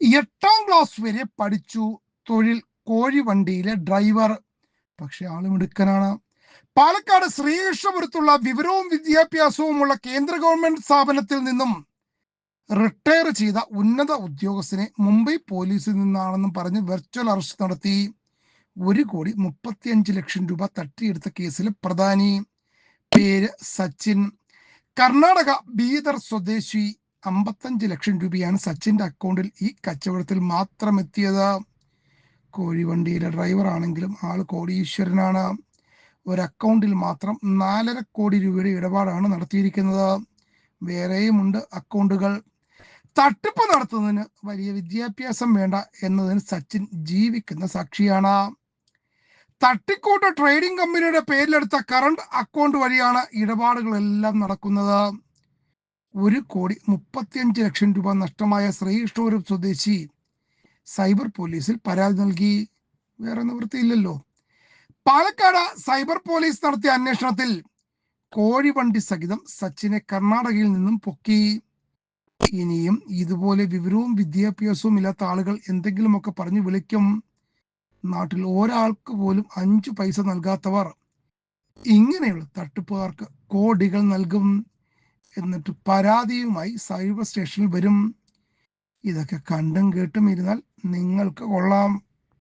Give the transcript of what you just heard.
എട്ടാം ക്ലാസ് വരെ പഠിച്ചു തൊഴിൽ കോഴി വണ്ടിയിലെ ഡ്രൈവർ പക്ഷെ ആൾ മിടുക്കനാണ്. പാലക്കാട് ശ്രീകൃഷ്ണപുരത്തുള്ള വിവരവും വിദ്യാഭ്യാസവുമുള്ള കേന്ദ്ര ഗവൺമെന്റ് സ്ഥാപനത്തിൽ നിന്നും റിട്ടയർ ചെയ്ത ഉന്നത ഉദ്യോഗസ്ഥനെ മുംബൈ പോലീസിൽ നിന്നാണെന്നും പറഞ്ഞ് വെർച്വൽ അറസ്റ്റ് നടത്തി. ഒരു കോടി മുപ്പത്തിയഞ്ച് ലക്ഷം രൂപ തട്ടിയെടുത്ത കേസിൽ പ്രധാനി. പേര് സച്ചിൻ. കർണാടക ബീദർ സ്വദേശി അമ്പത്തഞ്ച് ലക്ഷം രൂപയാണ് സച്ചിന്റെ അക്കൗണ്ടിൽ ഈ കച്ചവടത്തിൽ മാത്രം എത്തിയത് കോഴിവണ്ടിയിലെ ഡ്രൈവർ ആണെങ്കിലും ആൾ കോടീശ്വരനാണ്. ഒരു അക്കൗണ്ടിൽ മാത്രം നാലര കോടി രൂപയുടെ ഇടപാടാണ് നടത്തിയിരിക്കുന്നത്. വേറെയുമുണ്ട് അക്കൗണ്ടുകൾ തട്ടിപ്പ് നടത്തുന്നതിന് വലിയ വിദ്യാഭ്യാസം വേണ്ട എന്നതിന് സച്ചിൻ ജീവിക്കുന്ന സാക്ഷിയാണ്. തട്ടിക്കൂട്ട ട്രേഡിംഗ് കമ്പനിയുടെ പേരിലെടുത്ത കറണ്ട് അക്കൗണ്ട് വഴിയാണ് ഇടപാടുകളെല്ലാം നടക്കുന്നത്. ഒരു കോടി മുപ്പത്തിയഞ്ച് ലക്ഷം രൂപ നഷ്ടമായ ശ്രീകൃഷ്ണപുരം സ്വദേശി സൈബർ പോലീസിൽ പരാതി നൽകി. വേറെ നിവൃത്തിയില്ലല്ലോ. പാലക്കാട് സൈബർ പോലീസ് നടത്തിയ അന്വേഷണത്തിൽ കോഴിവണ്ടി സഹിതം സച്ചിനെ കർണാടകയിൽ നിന്നും പൊക്കി. ഇനിയും ഇതുപോലെ വിവരവും വിദ്യാഭ്യാസവും ഇല്ലാത്ത ആളുകൾ എന്തെങ്കിലുമൊക്കെ പറഞ്ഞു വിളിക്കും. നാട്ടിൽ ഒരാൾക്ക് പോലും അഞ്ചു പൈസ നൽകാത്തവർ. ഇങ്ങനെയുള്ള തട്ടിപ്പുകാർക്ക് കോടികൾ നൽകും. എന്നിട്ട് പരാതിയുമായി സൈബർ സ്റ്റേഷനിൽ വരും. ഇതൊക്കെ കണ്ടും കേട്ടും ഇരുന്നാൽ നിങ്ങൾക്ക് കൊള്ളാം.